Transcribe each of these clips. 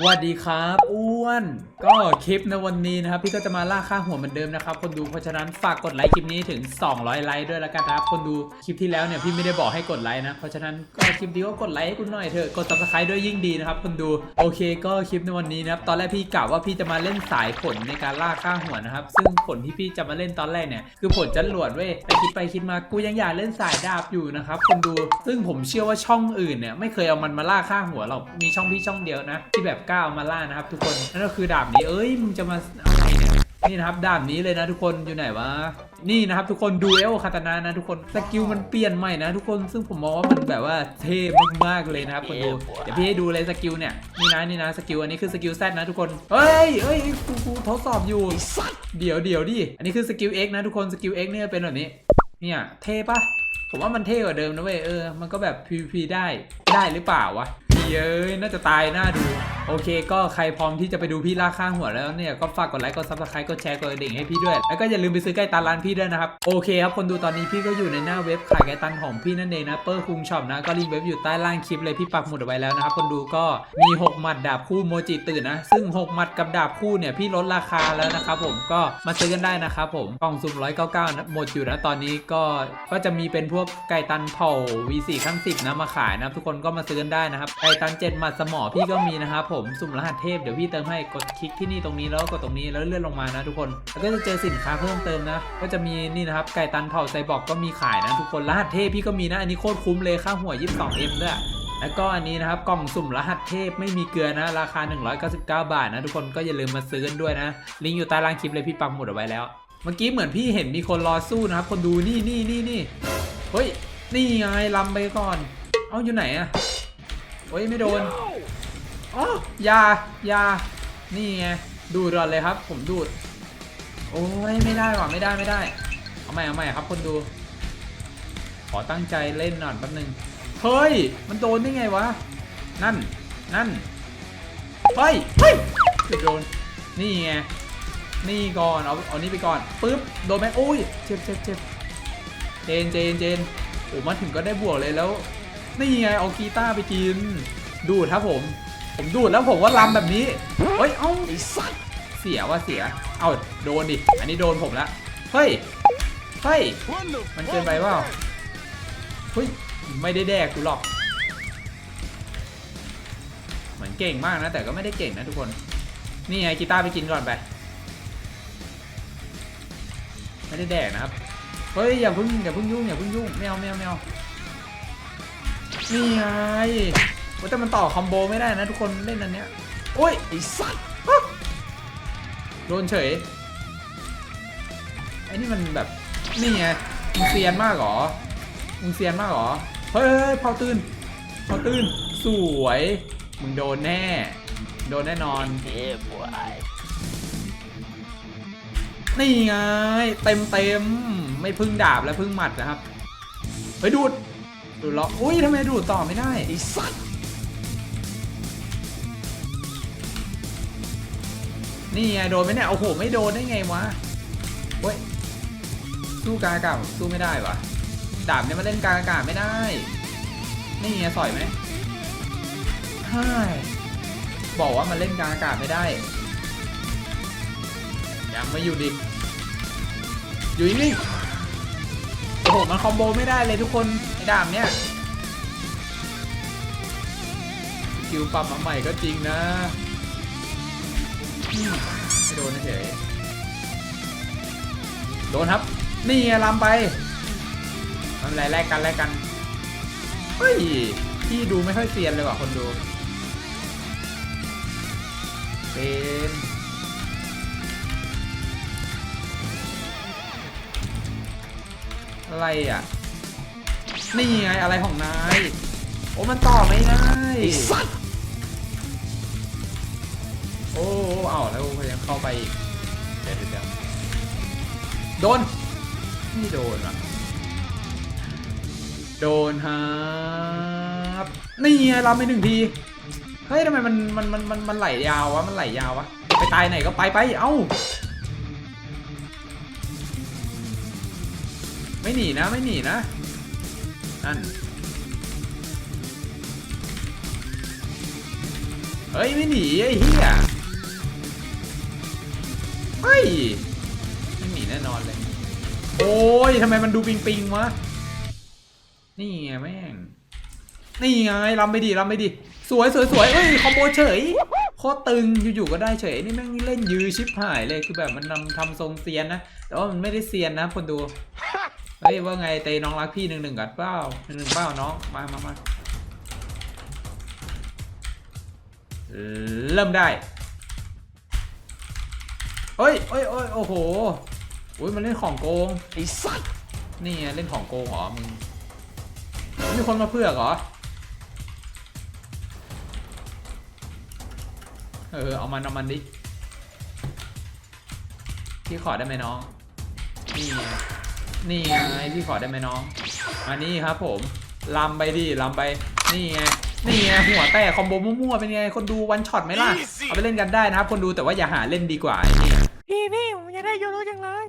สวัสดีครับอ้วน ก็คลิปในวันนี้นะครับ พี่ก็จะมาล่าค่าหัวเหมือนเดิมนะครับ คนดูเพราะฉะนั้นฝากกดไลค์คลิปนี้ถึง 200 ไลค์ด้วยแล้วกันนะครับ คนดูคลิปที่แล้วเนี่ยพี่ไม่ได้บอกให้กดไลค์นะ เพราะฉะนั้นก็คลิปนี้ก็กดไลค์ให้คุณหน่อยเถอะกด subscribe ด้วยยิ่งดีนะครับ คนดูโอเค ก็คลิปในวันนี้นะครับตอนแรกพี่กะว่าพี่จะมาเล่นสายผลในการล่าค่าหัวนะครับ ซึ่งผลที่พี่จะมาเล่นตอนแรกเนี่ยคือผลจรวดเว้ยไปคิดไปคิดมากูยังอยากเล่นสายดาบอยู่นะครับคนดูซึ่งผมเชื่อว่าช่องอื่นเนี่ยไม่เคยเอามันมาล่าค่าหัวหรอกมีช่องพี่ช่องเดียวนะที่แบบก้าเอามาล่านะครับทุกคน นั่นก็คือดาบนี้ เอ้ยมึงจะมาอะไรเนี่ยนี่นะครับดาบนี้เลยนะทุกคนอยู่ไหนวะนี่นะครับทุกคนดูเอลคาตานานะทุกคนสกิลมันเปลี่ยนใหม่นะทุกคนซึ่งผมมองว่ามันแบบว่าเท่มากๆเลยนะครับคนดูเดี๋ยวพี่ให้ดูเลยสกิลเนี่ยนี่นะนี่นะสกิลอันนี้คือสกิลแซนะทุกคนเฮ้ยเฮ้ยกูกูทดสอบอยู่เดี๋ยวเดี๋ยวดิอันนี้คือสกิล X นะทุกคนสกิล X เนี่ยเป็นแบบนี้เนี่ยเท่ปะผมว่ามันเท่กว่าเดิมนะเว้ยเออมันก็แบบ PVP ได้ได้หรือเปล่าวะเย้ยน่าจะตายน่าดู โอเค ก็ใครพร้อมที่จะไปดูพี่ล่าข้างหัวแล้วเนี่ย ก็ฝากกดไลค์ กดซับสไครต์กดแชร์ กดกระดิ่งให้พี่ด้วย แล้วก็อย่าลืมไปซื้อไก่ตันร้านพี่ด้วยนะครับ โอเคครับ คนดูตอนนี้พี่ก็อยู่ในหน้าเว็บขายไก่ตันของพี่นั่นเองนะ เปอร์คุงช็อปนะ ก็ลิงก์เว็บอยู่ใต้ล่างคลิปเลย พี่ปักหมุดเอาไว้แล้วนะครับ คนดูก็มี 6 หมัดดาบคู่โมจิตื่นนะ ซึ่ง 6 หมัดกับดาบคู่เนี่ยพี่ลดราคาแล้วนะครับผม ก็มาซื้อกันได้นะครับผม กล่องสุ่ม199นะหมดอยู่นะตอนนี้ก็ ก็จะมีเป็นพวกไก่ตันเผา V4 ขั้น10นะมาขายนะทุกคนก็มาซื้อกันได้นะครับไก่ตัน7หมัดสมอพี่ก็มีนะครับผมสุ่มรหัสเทพเดี๋ยวพี่เติมให้กดคลิกที่นี่ตรงนี้แล้วก็กดตรงนี้แล้วเลื่อนลงมานะทุกคน แล้วก็จะเจอสินค้าเพิ่มเติมนะ ก็จะมีนี่นะครับไก่ตันเผาไซบอร์กก็มีขายนะทุกคนรหัสเทพพี่ก็มีนะอันนี้โคตรคุ้มเลยค่าหัว 22M ด้วยแล้วก็อันนี้นะครับกล่องสุ่มรหัสเทพไม่มีเกลือนะ ราคา 199 บาทนะ ทุกคนก็อย่าลืมมาซื้อกันด้วยนะ ลิงก์อยู่ใต้ล่างคลิปเลยพี่ปักหมดเอาไว้แล้ว เมื่อกี้เหมือนพี่เห็นมีคนรอสู้นะครับ คนดูนี่นี่นี่นี่เฮ้ย นี่ไงลำไปก่อน เอาอยู่ไหนอะเฮ้ยไม่โดน อ๋อยายา นี่ไง ดูดก่อนเลยครับ ผมดูด โอ้ย ไม่ได้ว่ะ ไม่ได้ ไม่ได้ เอาใหม่ เอาใหม่ครับ คนดู ขอตั้งใจเล่นหน่อยแป๊บนึง เฮ้ย มันโดนได้ไงวะ นั่น นั่น เฮ้ย เฮ้ยโดน นี่ไง นี่ก่อน เอา เอานี่ไปก่อน ปึ๊บ โดนไหมโอ้ย เจ็บเจ็บเจ็บเจน เจน เจน โอ้มาถึงก็ได้บวกเลยแล้ว นี่ไง เอากีตาร์ไปกิน ดูดครับผม ผมดูดแล้วผมว่าลำแบบนี้เฮ้ย เอ้าไอ้สัตว์เสียว่าเสีย เอาโดนดิ อันนี้โดนผมละ เฮ้ย เฮ้ย มันเกินไปเปล่า เฮ้ย ไม่ได้แดกกูหรอก เหมือนเก่งมากนะ แต่ก็ไม่ได้เก่งนะทุกคน นี่ไงกีตาร์ไปกินก่อนไป ไม่ได้แดกนะครับ เฮ้ย อย่าเพิ่งอย่าเพิ่งยุ่งอย่าเพิ่งยุ่งไม่เอาไม่เอาไม่เอานี่ไง ว่าแต่มันต่อคอมโบไม่ได้นะทุกคนเล่นอันเนี้ย โอ้ยไอสัตว์โดนเฉย ไอ้นี่มันแบบ นี่ไง มึงเซียนมากเหรอ มึงเซียนมากเหรอ เฮ้ยเฮ้ยเฮ้ยเผาตื่นเผาตื่น สวย มึงโดนแน่ โดนแน่นอน นี่ไง เต็มเต็ม ไม่พึ่งดาบและพึ่งหมัดนะครับ เฮ้ยดูดดูดล็อกอุ้ยทำไมดูดต่อไม่ได้ไอ้สัตว์ นี่ไงโดนไหมเนี่ยโอ้โหไม่โดนได้ไงวะเฮ้ยสู้กลางอากาศสู้ไม่ได้วะดาบเนี่ยมาเล่นกลางอากาศไม่ได้ นี่ไงสอยไหมใช่บอกว่ามันเล่นกลางอากาศไม่ได้ ยังไม่อยู่ดิอยู่นิ่โอ้โห มันคอมโบไม่ได้เลยทุกคน ไอ้ดาบเนี่ยสกิลปรับมาใหม่ก็จริงนะ ไม่โดนเฉยโดนครับ นี่ไงลำไปทำอะไรแลกกันแลกกัน เฮ้ย พี่ดูไม่ค่อยเซียนเลยว่ะคนดู เป็นอะไรอะ นี่ไงอะไรของนาย โอ้มันต่อไม่ได้สัตว์ โอ้เอาแล้วพยายามเข้าไปอีกเดี๋ยวเดี๋ยวเดี๋ยวโดนไม่โดนอะโดนครับนี่เราไปหนึ่งทีเฮ้ยทำไมมันมันมันมันมันไหลยาววะมันไหลยาววะไปตายไหนก็ไปไปเอ้าไม่หนีนะไม่หนีนะนั่นเฮ้ยไม่หนีไอ้เหี้ย ฮ้ยไม่หนีแน่นอนเลย โอ้ยทำไมมันดูปิงปิงๆวะ นี่ไงแม่ง นี่ไงลำไปดิลำไปดิสวยสวยสวยเอ้ยคอมโบเฉยโคตรตึงอยู่ๆก็ได้เฉยนี่แม่งเล่นยื้อชิบหายเลยคือแบบมันนำทำทรงเซียนนะแต่ว่ามันไม่ได้เซียนนะคนดูเฮ้ยว่าไงเตน้องรักพี่หนึ่งหนึ่งกัดเปล่าหนึ่งหนึ่งเปล่าน้องมามามาเริ่มได้ เฮ้ยเฮ้ยเฮ้ยโอ้โหอุ้ยมันเล่นของโกงไอ้สัตว์นี่ไงเล่นของโกงเหรอมึงมีคนมาเพื่อกเหรอเออเอามันเอามันดิพี่ขอได้ไหมน้อง นี่ไงนี่ไงพี่ขอได้ไหมน้องมานี่ครับผมลำไปดิลำไป นี่ไงนี่ไงหัวแตกคอมโบมั่วๆเป็นไงคนดูวันช็อตไหมล่ะ เอาไปเล่นกันได้นะครับ คนดูแต่ว่าอย่าหาเล่นดีกว่าไอ้เนี่ย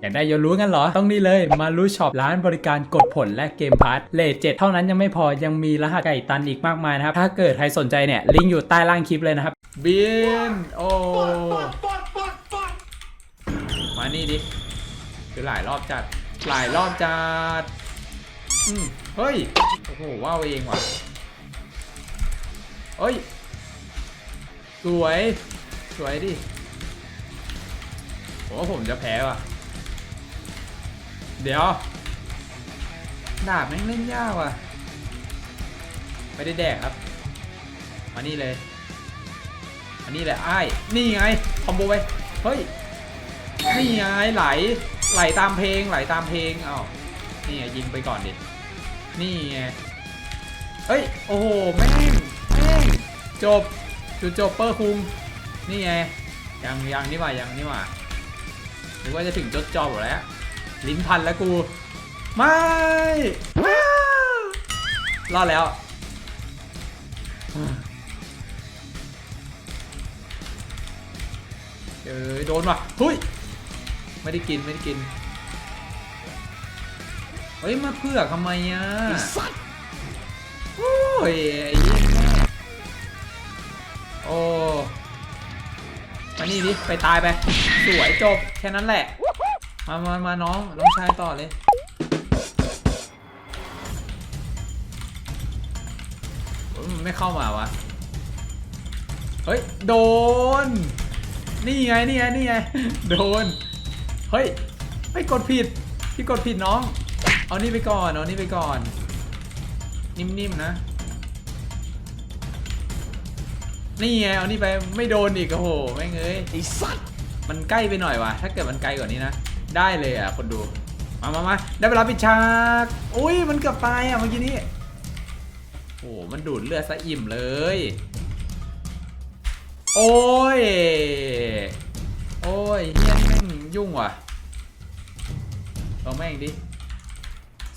อยากได้โยรู้กันเหรอ ต้องนี่เลยมารู้ช็อปร้านบริการกดผลและเกมพาร์ทเลทเจ็ดเท่านั้นยังไม่พอยังมีรหัสไก่ตันอีกมากมายนะครับ ถ้าเกิดใครสนใจเนี่ยลิงก์อยู่ใต้ล่างคลิปเลยนะครับบินโอ้มานี่ดิคือหลายรอบจัดหลายรอบจัดอืมเฮ้ยโอ้โหว้าวเองว่ะเฮ้ย สวย สวยดิผมว่าผมจะแพ้ว่ะ เดี๋ยว ดาบแม่งเล่นยากว่ะ ไม่ได้แดกครับ มานี่เลย อันนี้แหละไอ้นี่ไง คอมโบไป เฮ้ย นี่ไงไหล ไหลตามเพลง ไหลตามเพลงอ้าวนี่ไงยิงไปก่อนดิ นี่ไง เฮ้ย โอ้โห แม่ง แม่ง จบ จุดจบเปอร์คุงนี่ไง ยังยังนี่หว่ายังนี่หว่านึกว่าจะถึงจดจอบอยู่แล้ว ลิ้นพันแล้วกู ไม่อ้ารอดแล้ว เอ้ยโดนว่ะหุยไม่ได้กินไม่ได้กิน เฮ้ย มาเพื่อกทำไมอะไอ้สัตว์โอ้ยไอ้เหี้ยแม่โอ้มานี่ดิ ไปตายไป สวยจบ แค่นั้นแหละ มามามาน้อง น้องชายต่อเลยเฮ้ยมันไม่เข้ามาวะ เฮ้ย โดน นี่ไง นี่ไง นี่ไง โดน เฮ้ยไม่กดผิด พี่กดผิดน้อง เอานี่ไปก่อน เอานี่ไปก่อน นิ่มๆนะ นี่ไง เอานี่ไป ไม่โดนอีกโอ้โห แม่งเอ้ยไอ้สัตว์มันใกล้ไปหน่อยว่ะ ถ้าเกิดมันไกลกว่านี้นะ ได้เลยอะคนดู มามามาได้เวลาปิดฉากอุ้ยมันเกือบตายอะเมื่อกี้นี้โอ้มันดูดเลือดซะอิ่มเลย โอ้ย โอ้ยเฮียนี่แม่งยุ่งว่ะเอาแม่งดิ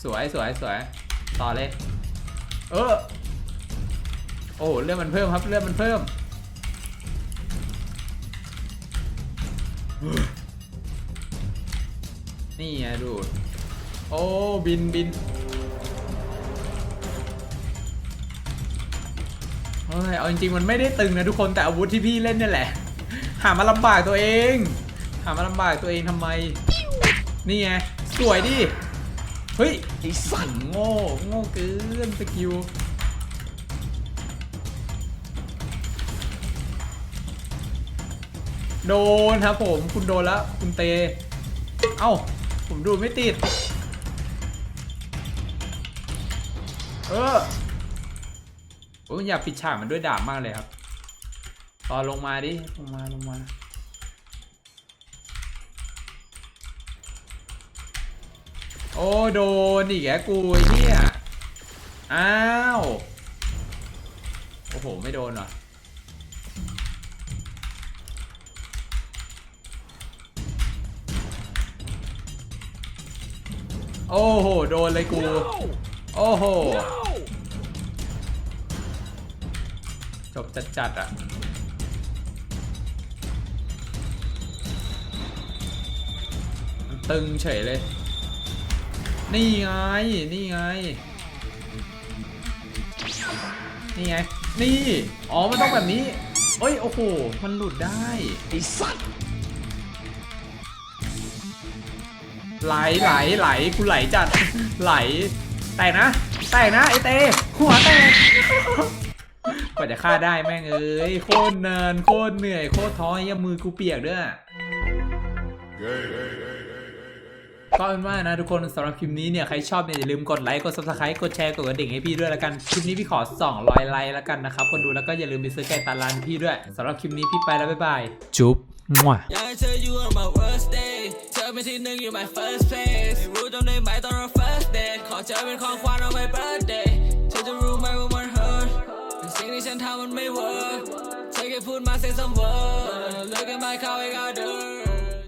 สวยสวยสวยต่อเลย เออ โอ้เลือดมันเพิ่มครับเลือดมันเพิ่ม นี่ไงดูด โอ้บินบินเฮ้ยเอาจริงๆมันไม่ได้ตึงนะทุกคนแต่อาวุธที่พี่เล่นเนี่ยแหละ หามาลำบากตัวเอง หามาลำบากตัวเองทำไม นี่ไงสวยดิ เฮ้ยไอ้สัตว์โง่โง่เกินสกิลโดนครับผมคุณโดนแล้วคุณเต เอ้า ผมดูไม่ติด เออโอ้ยอยากปิดฉากมันด้วยดาบมากเลยครับต่อลงมาดิ ลงมา ลงมา โอ้โดนอีกแกกูเหี้ยอ้าว โอ้โห ไม่โดนว่ะ โอ้โห โดนเลยกู โอ้โห จบจัดจัดๆอะมันตึงเฉยเลย นี่ไง นี่ไง นี่ไง นี่ อ๋อ มันต้องแบบนี้ เอ้ย โอ้โห มันหลุดได้ไอ้สัตว์ ไหลไหลไหลกูไหลจัดไหลแตกนะแตกนะไอเตหัวแตกกว่าจะฆ่าได้แม่งเอ้ยโคตรเนินโคตรเหนื่อยโคตรท้อยังมือกูเปียกด้วยก็เป็นว่านะทุกคนสำหรับคลิปนี้เนี่ยใครชอบเนี่ยอย่าลืมกดไลค์กด subscribe กดแชร์กดกระดิ่งให้พี่ด้วยละกันคลิปนี้พี่ขอ 200 ไลค์ละกันนะครับคนดูแล้วก็อย่าลืมไปซื้อไก่ตาลานพี่ด้วยสำหรับคลิปนี้พี่ไปแล้วบ๊ายบายจุ๊บ มั่วอยากให้เธออยู่ on my worst day เธอเป็นที่หนึ่งอยู่ my first place ไม่รู้จำได้ไหมตอนเรา first date ขอเธอเป็นของขวัญ on my birthday เธอจะรู้ไหมว่ามัน hurt แต่สิ่งที่ฉันทำมันไม่ work เธอแค่พูดมา say some word Look at my car we got dirt